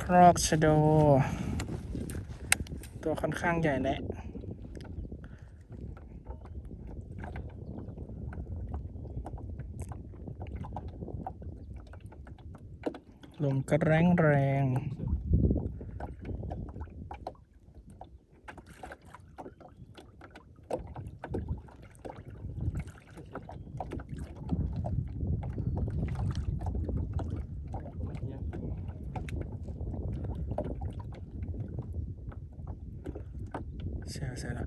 ครอกชะโด ตัวค่อนข้างใหญ่แหละลมก็แรงแรง เสียเสียละ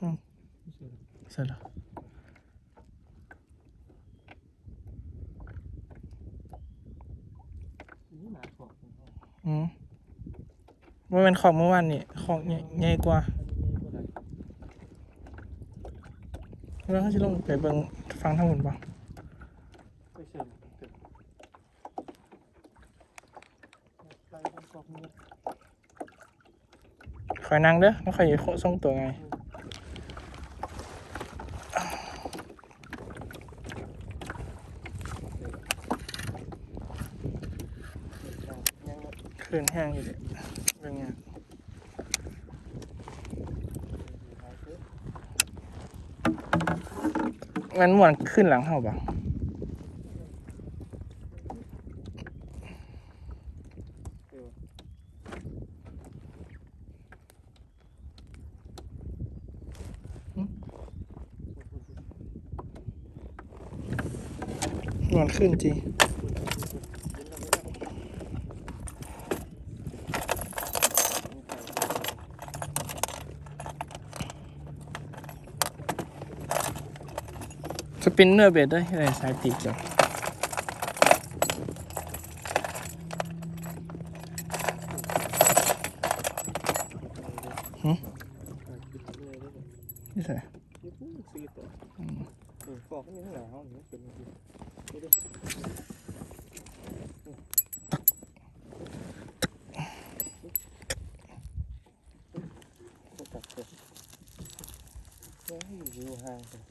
อืม เสร็จแล้วอืมว่าเป็นของเมื่อวานนี่ของใหญ่ใหญ่กว่าแล้วเขาจะลงไปเบิ่งฟังทั้งหมดป่ะคอยนั่งเด้อแล้วคอยส่งตัวไง คลื่นแห้งอยู่เด็กเรื่องเงี้ยงั้นมวนขึ้นหลังเฮาปะมวนขึ้นจริง สปินเนอร์เบดได้อะไรสายปีกจ้ะนี่ใส่ บอกนี่ข้างหลังเขาเนี่ยเป็นนี่ดิตัดเสร็จยังอยู่ห่างกัน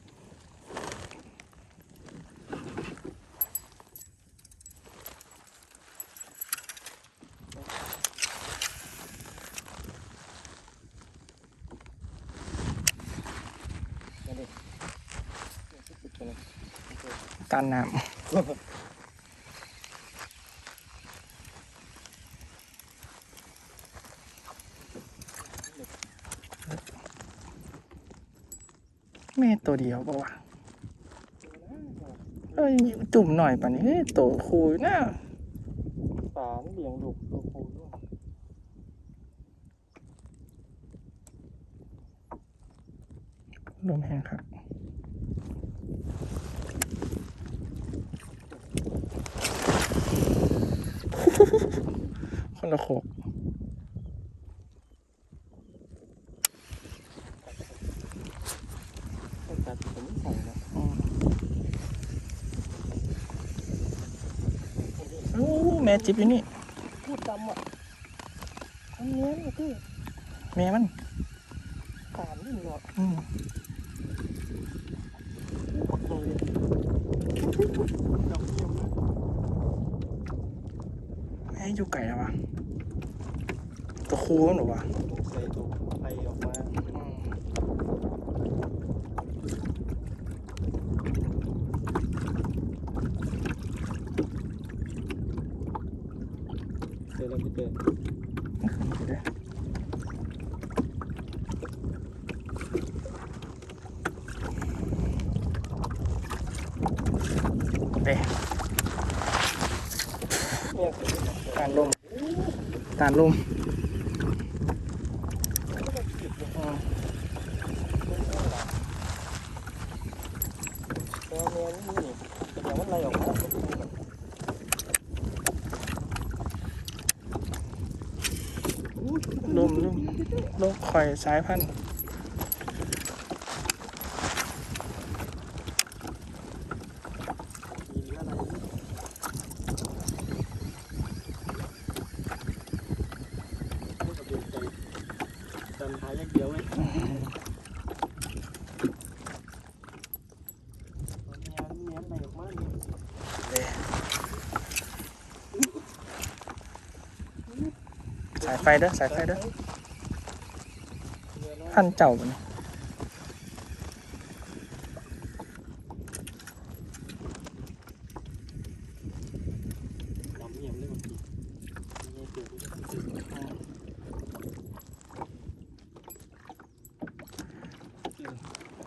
ตันน้ำแม่ตัวเดียวปะวะเอ้ยจุ่มหน่อยป่ะนี่เฮ้ยโตคูยนะป่าไม่เลี้ยงลูกตัวคูด้วยลมแห้งครับ คนละโขกตัดผมใส่นะอืมโอ้แม่จิบอยู่นี่พูดดำอะอันนี้นี่ที่แม่มันสามนี่เนาะอืมดอกเยี่ยม แม่อยู่ไก่นะววะตัวคูมันหรอวะ ใส่ตัวไฟออกมา อืม เดี๋ยวเราไปเจอ เดี๋ยวเด้ เนี่ย การลมการ ลมอืมตัวเมียนี่นี่เดี๋ยวมันไหลออกมาลมลมลมคอยสายพันธุ์ สายไฟเด้อสายไฟเด้อพันเจ้ามัน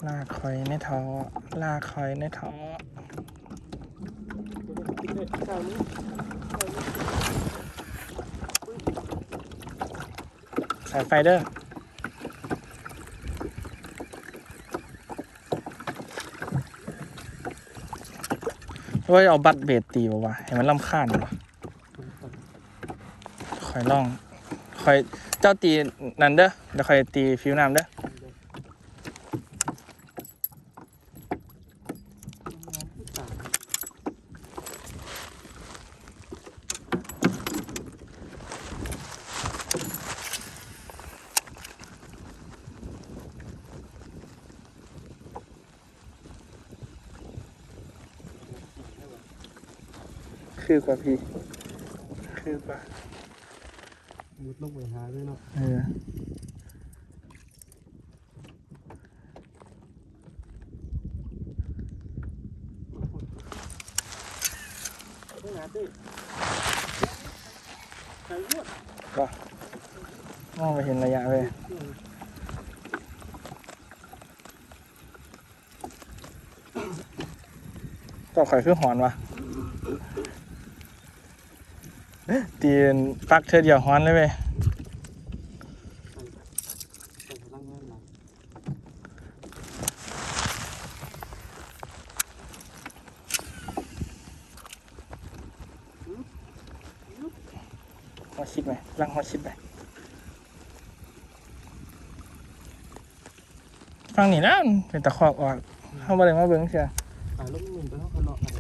ลากคอยในท้อลากคอยในท้อ ข้านี้สายไฟเด้อว่าเอาบัตรเบสตีบ่วะให้มันลำคาญวะคอยล่องคอยเจ้าตีนั่นเด้อเดี๋ยวคอยตีฟิวน้ำเด้อ คือกว่าพี่ คือกว่ามุดลงไปหาด้วยเนาะเออไปหาดิใส่ลวดมองไปเห็นระยะเลยต่อข่อยคือหอนวะ ตีนปักเธอเดียวหอนเลยเว้ยใส่พลังงานหลังหัวชิดไหมลังหัวชิดไหมฟังนี่นะเป็นตะคอกออกเข้ามาเลยมาเบิ้งเชียว ขายลูกหนึ่งไปเท่ากันเนาะอะไร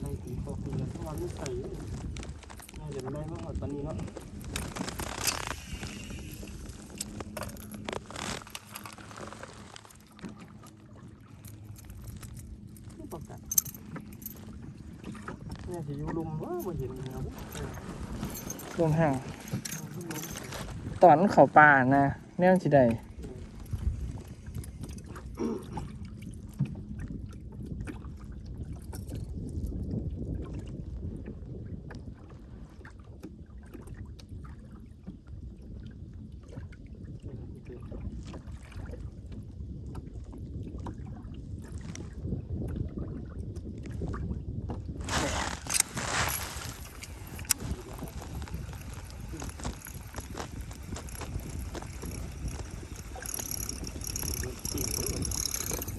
ในตีคอคือยังทั้งวันไม่ใส่เลยน่าจะไม่ได้มากกว่าตอนนี้เนาะประกาศเนี่ยสิอยู่ลุมว่าบ่เห็นเงา ร่วมห่างตอนเขาป่านะเนี่ยจีใด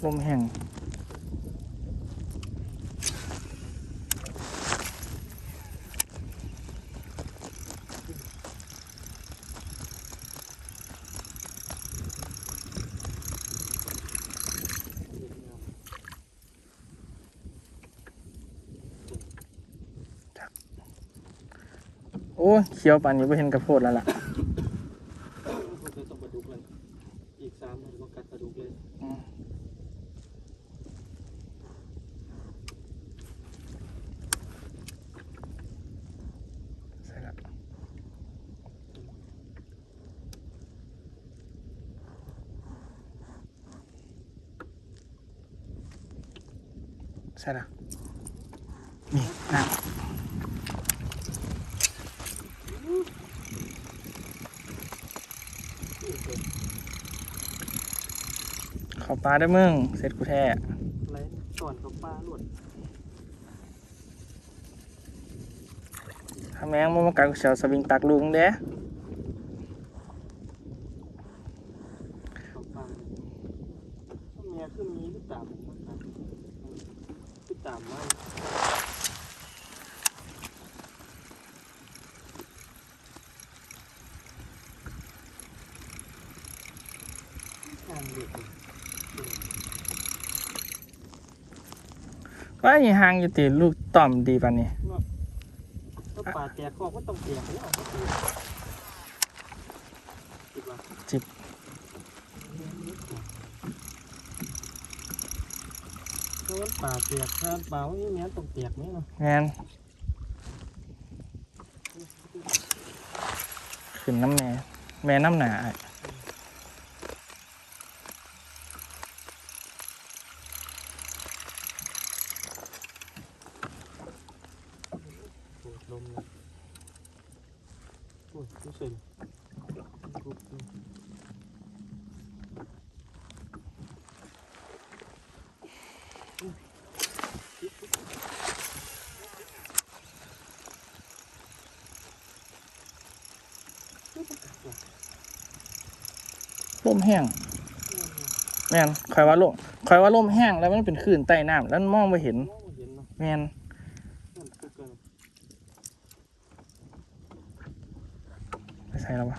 ลมแห้งโอ้เขียวป่านนี้ไ่เห็นกระโพดแล้วล่ะ มันจะต้องกระดูกเลย อีกสามมันก็กัดกระดูกเลย อืมใส่ละ ใส่ละนี่น้ำขอปลาได้อมึง เสร็จกูแท้ไรสอนกับปลาหลวดถ้าแมงมันมากัดกูเสียวสวิงตักลุงเด้กับปลาเมียคือมีที่ตามมันตา มที่ตามมาทางเด็กว่าอีหางอยู่ติลูกต่อมดีปานนี้ถ้าปลาแตกคอก็ต้องแตกแล้วก็คือจิบละ จิบ ถ้ามันปลาแตกถ้าปลาว่านี้เนี้ยตกเปียกนี่เนาะแมนขึ้นน้ำแม่แม่น้ำหนาอ้าย โอ้ลมเลยโอ้ยรู้สึกกุบเลย ลมแห้งแม่นคอยว่าลมคอยว่าลมแห้งแล้วมันเป็นคลื่นใต้น้ำแล้วมองไม่เห็นแม่นไปใส่แล้ววะ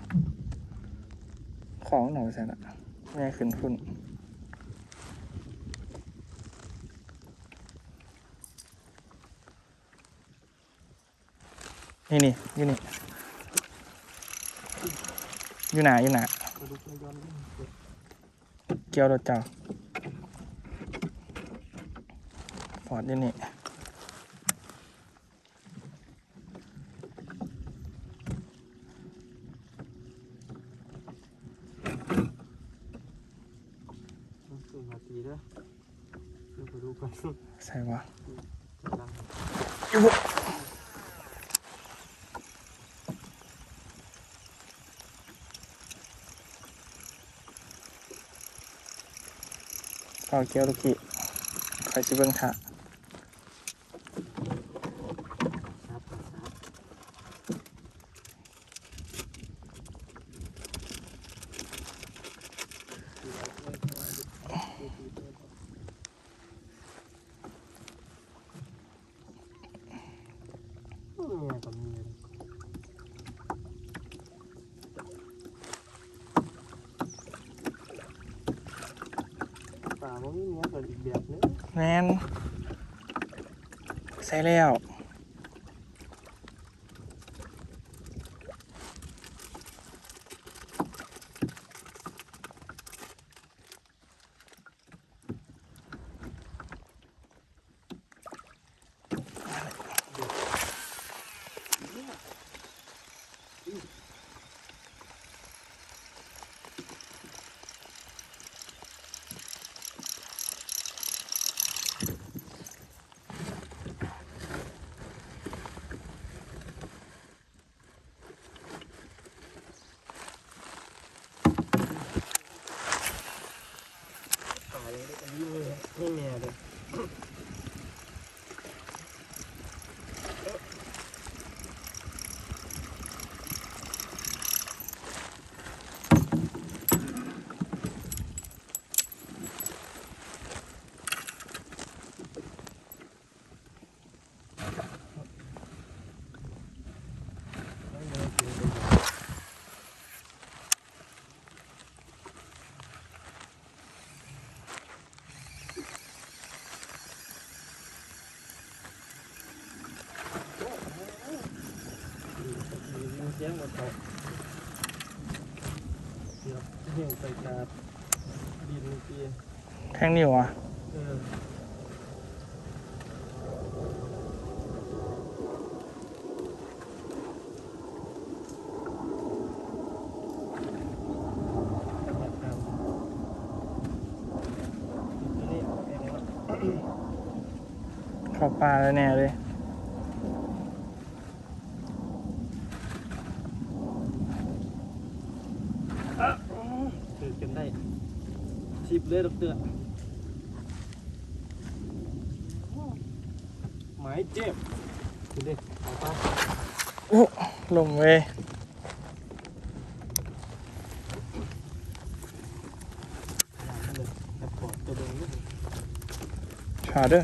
ของหน่อยไปใส่ละแม่ขึ้นฝุ่นนี่นี่อยู่นี่อยู่หนาอยู่หนา กระดูกมันย้อนนี่เกิดเกี่ยวรถเจ้าฟอดอยู่นี่มันเกิดมาตีเด้อเดี๋ย วกระดูกกันใส่วเกี่ยวลูกกี้คอยชิเบิ้งค่ะซับซั บเนี่ยก็มีเนมีเนี้ยก็อีกแบบนึงแมนใส่แล้ว ป่ายังได้กันยิ่งเลยนี่แน่เลย เสียงหมดเขาเดี๋ยวเหี่ยวไปกาดดินเปียแทงนิ้วะเออเข้าปลาแล้วแน่เลย ชิบเลยดอกเตอร์หมายเจ็บดูดิเอาไป โอ้ลมเว้ย อย่างนั้นเลยแอบกอดตัวเดิมนิดนึง ขาเด้อ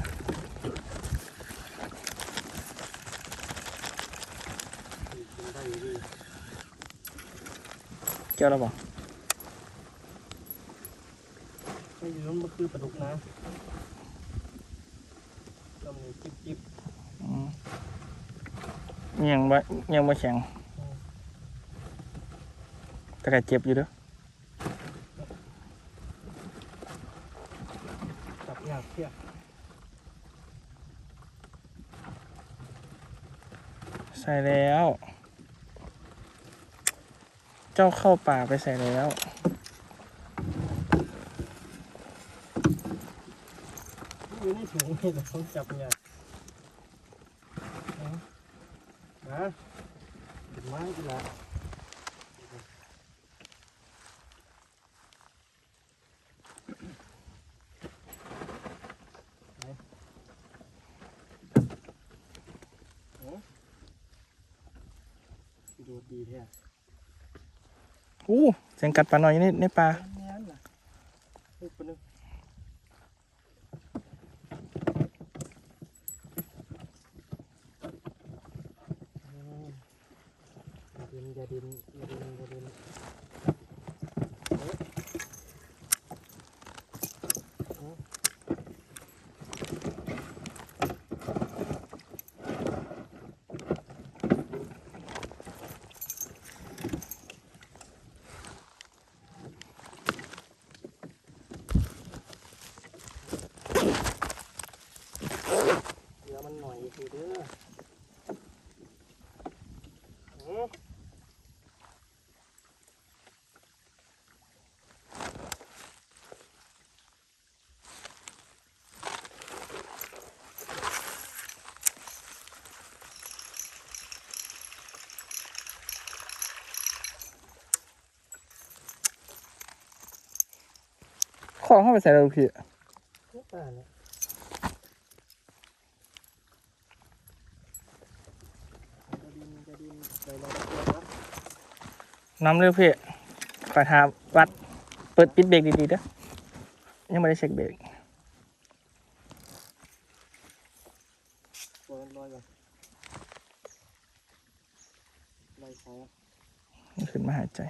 ถือกั นได้อยู่ดิเกี่ยวแล้วบอกไม่อยู่นั่นมันคือปลาดุกนะทำนี่จิ๊บจิ๊บอืมยังบ่ยังบ่แข็งแต่ก็เจ็บอยู่เด้อจับยากเทียบใส่แล้ว เจ้าเข้าป่าไปใส่แล้ว อยู่ในถุงนี่แต่เขาจับเนี่ยเอานะเด็ดไม้กีฬาดูดีแท้อู้เสียงกัดปลาหน่อยในในป่าเฮ้ยปะนึงอืมอย่า ดินอย่าดินอย่าดินอย่าดินเอ๊ะเอ๊ะเดี๋ยวมันหน่อยสิเด้อเอ๊ะ ของเข้าไปใส่แล้วลูกพี่ไม่ป่าเนี่ยจะดินจะดินใส่เราตัวครับน้ำเลือกพี่ขอทาวัด เปิดปิดเบรกดีๆเด้อยังไม่ได้เช็คเบรกตัวมันลอยก่อนลอยสายมันขึ้นมาหายใจ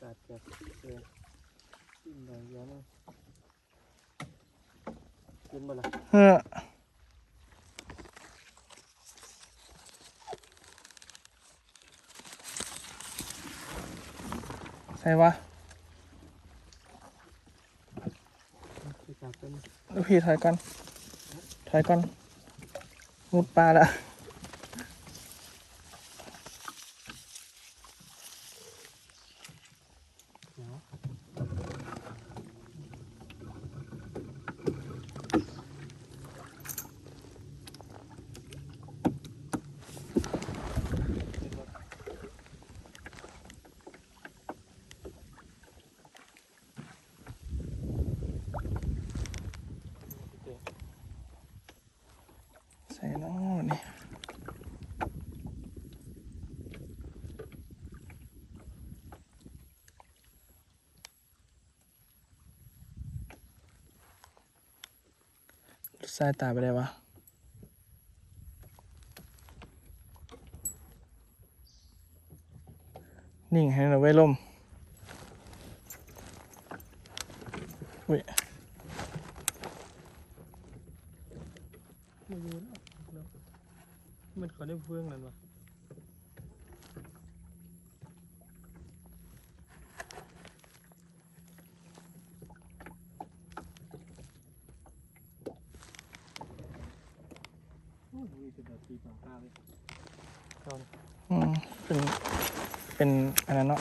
กาดจากเสือขึ้นอย่างเดียวนี่กินบ่ล่ะ เฮ้อใส่วะลูกพี่ถอยก่อน ถอยก่อนมุดปลาละ เนาะโอเค ใส่น้องนี่ สายตาไปได้วะนิ่งให้หน่อยไว้ล่มอุ้ย ไม่รู้นะเนาะมันขอได้เพื่องนั่นวะโอ้ยมีแต่แบบตีปากกาเลยตอน อืมเป็น เป็นอันนั้นเนาะ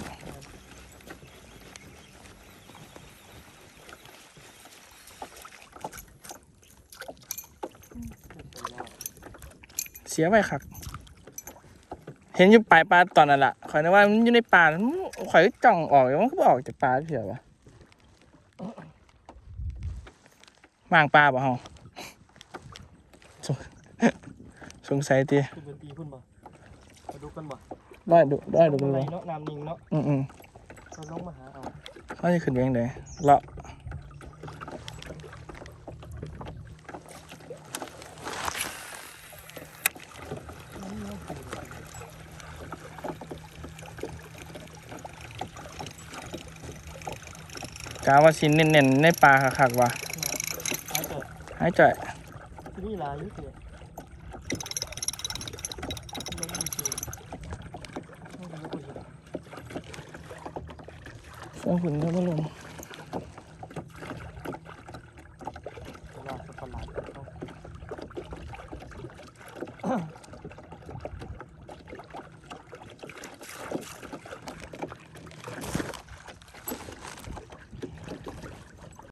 เสียไปคัก เห็นอยู่ปลายปลาตอนนั้นละข่อยนึกว่ามันอยู่ในป่าแล้วมันข่อยก็จ้องออกอยู่มันก็บออกจากปลาเฉยวะมางปลาบ่เฮาสงสงสัยตีขึ้นเป็นตีพุ่นบ่มาดูกันบ่ร้อยดูร้อยดูดูดูไรดูเนาะน้ำนิ่งเนาะ อืมอืมเราลงมาหาเอาเขาจะขึ้นเวียงเดยเลาะ กาว่าสินเน้นๆในปลาคักๆว่ะหาเจอหายจ่อยนี่หลายอยุ่เสียลงมาสิลงมาสิเสื้อหุ่นเท่าบ่ลง